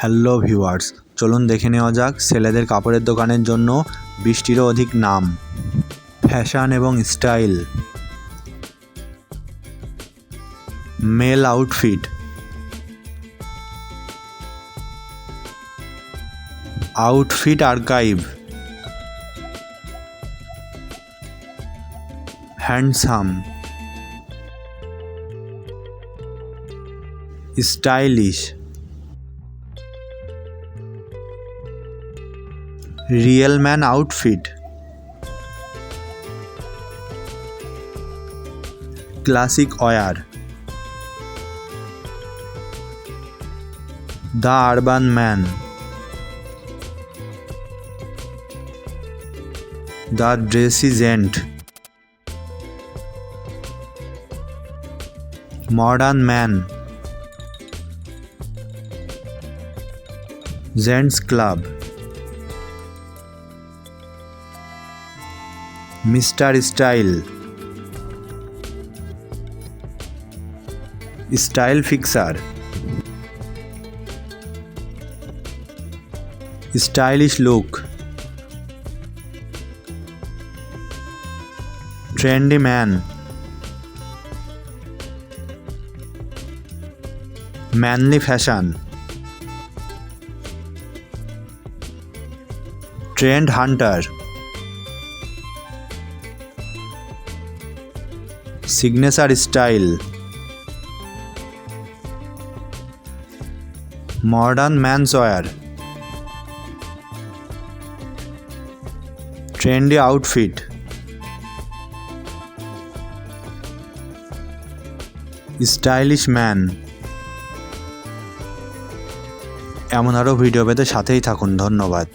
Hello viewers চলুন দেখে নেওয়া যাক ছেলেদের কাপড়ের দোকানের জন্য বৃষ্টিরও অধিক নাম ফ্যাশন এবং style male outfit outfit archive handsome stylish Real man outfit. Classic wear. The urban man. The dressy gent. Modern man. Gents club. Mister style style fixer stylish look trendy man manly fashion trend hunter signature style modern menswear trendy outfit stylish man এমন আরও video পেতে সাথেই থাকুন ধন্যবাদ